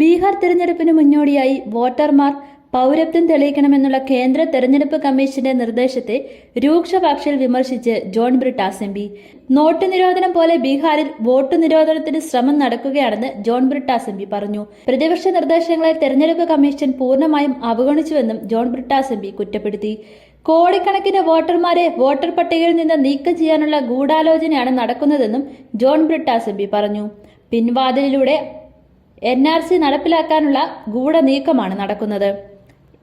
ബീഹാർ തെരഞ്ഞെടുപ്പിന് മുന്നോടിയായി വോട്ടർമാർ പൗരത്വം തെളിയിക്കണമെന്നുള്ള കേന്ദ്ര തെരഞ്ഞെടുപ്പ് കമ്മീഷന്റെ നിർദ്ദേശത്തെ രൂക്ഷ വിമർശിച്ച് John Brittas M P. Note നിരോധനം പോലെ ബീഹാറിൽ വോട്ട് നിരോധനത്തിന് ശ്രമം നടക്കുകയാണെന്ന് ജോൺ ബ്രിട്ടാസ് എം പി പറഞ്ഞു. പ്രതിപക്ഷ നിർദ്ദേശങ്ങളെ തെരഞ്ഞെടുപ്പ് കമ്മീഷൻ പൂർണമായും അവഗണിച്ചുവെന്നും ജോൺ ബ്രിട്ടാസ് എം പി കുറ്റപ്പെടുത്തി. കോടിക്കണക്കിന് വോട്ടർമാരെ വോട്ടർ പട്ടികയിൽ നിന്ന് നീക്കം ചെയ്യാനുള്ള ഗൂഢാലോചനയാണ് നടക്കുന്നതെന്നും ജോൺ ബ്രിട്ടാസ് എം പി പറഞ്ഞു. പിൻവാതിലിലൂടെ എൻ ആർ സി നടപ്പിലാക്കാനുള്ള ഗൂഢനീക്കമാണ് നടക്കുന്നത്.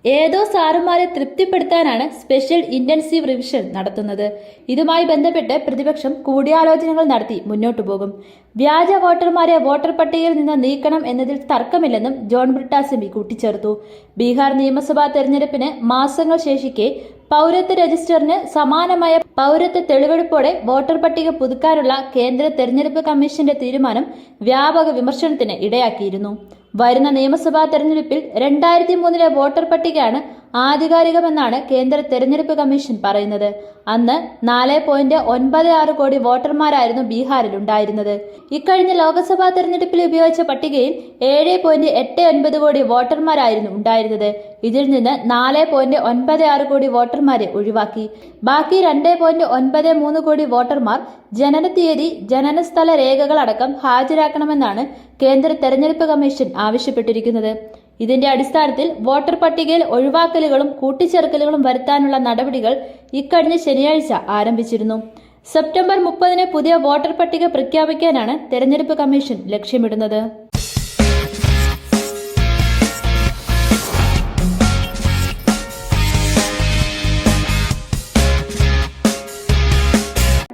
ഏതോ സാറുമാരെ തൃപ്തിപ്പെടുത്താനാണ് സ്പെഷ്യൽ ഇന്റൻസീവ് റിവിഷൻ നടത്തുന്നത്. ഇതുമായി ബന്ധപ്പെട്ട് പ്രതിപക്ഷം കൂടിയാലോചനകൾ നടത്തി മുന്നോട്ടു പോകും. വ്യാജ വോട്ടർമാരെ വോട്ടർ പട്ടികയിൽ നിന്ന് നീക്കണം എന്നതിൽ തർക്കമില്ലെന്നും ജോൺ ബ്രിട്ടാസിമി കൂട്ടിച്ചേർത്തു. ബീഹാർ നിയമസഭാ തെരഞ്ഞെടുപ്പിന് മാസങ്ങൾ ശേഷിക്കെ പൗരത്വ രജിസ്റ്ററിന് സമാനമായ പൗരത്വ തെളിവെടുപ്പോടെ വോട്ടർ പട്ടിക പുതുക്കാനുള്ള കേന്ദ്ര തെരഞ്ഞെടുപ്പ് കമ്മീഷന്റെ തീരുമാനം വ്യാപക വിമർശനത്തിന് ഇടയാക്കിയിരുന്നു. വരുന്ന നിയമസഭാ തെരഞ്ഞെടുപ്പിൽ രണ്ടായിരത്തി മൂന്നിലെ വോട്ടർ പട്ടികയാണ് ആധികാരികമെന്നാണ് കേന്ദ്ര തെരഞ്ഞെടുപ്പ് കമ്മീഷൻ പറയുന്നത്. അന്ന് നാല് പോയിന്റ് ഒൻപത് ആറ് കോടി വോട്ടർമാരായിരുന്നു ബീഹാറിൽ ഉണ്ടായിരുന്നത് ഇക്കഴിഞ്ഞ ലോക്സഭാ തെരഞ്ഞെടുപ്പിൽ ഉപയോഗിച്ച പട്ടികയിൽ ഏഴ് പോയിന്റ് എട്ട് ഒൻപത് കോടി വോട്ടർമാരായിരുന്നു ഉണ്ടായിരുന്നത്. ഇതിൽ നിന്ന് നാല് പോയിന്റ് ഒൻപത് ആറ് കോടി വോട്ടർമാരെ ഒഴിവാക്കി. ബാക്കി രണ്ട് പോയിന്റ് ഒൻപത് മൂന്ന് കോടി വോട്ടർമാർ ജനന തീയതി ജനനസ്ഥല രേഖകളടക്കം ഹാജരാക്കണമെന്നാണ് കേന്ദ്ര തെരഞ്ഞെടുപ്പ് കമ്മീഷൻ ആവശ്യപ്പെട്ടിരിക്കുന്നത്. ഇതിന്റെ അടിസ്ഥാനത്തിൽ വോട്ടർ പട്ടികയിൽ ഒഴിവാക്കലുകളും കൂട്ടിച്ചേർക്കലുകളും വരുത്താനുള്ള നടപടികൾ ഇക്കഴിഞ്ഞ ശനിയാഴ്ച ആരംഭിച്ചിരുന്നു. സെപ്റ്റംബർ മുപ്പതിന് പുതിയ വോട്ടർ പട്ടിക പ്രഖ്യാപിക്കാനാണ് തെരഞ്ഞെടുപ്പ് കമ്മീഷൻ ലക്ഷ്യമിടുന്നത്.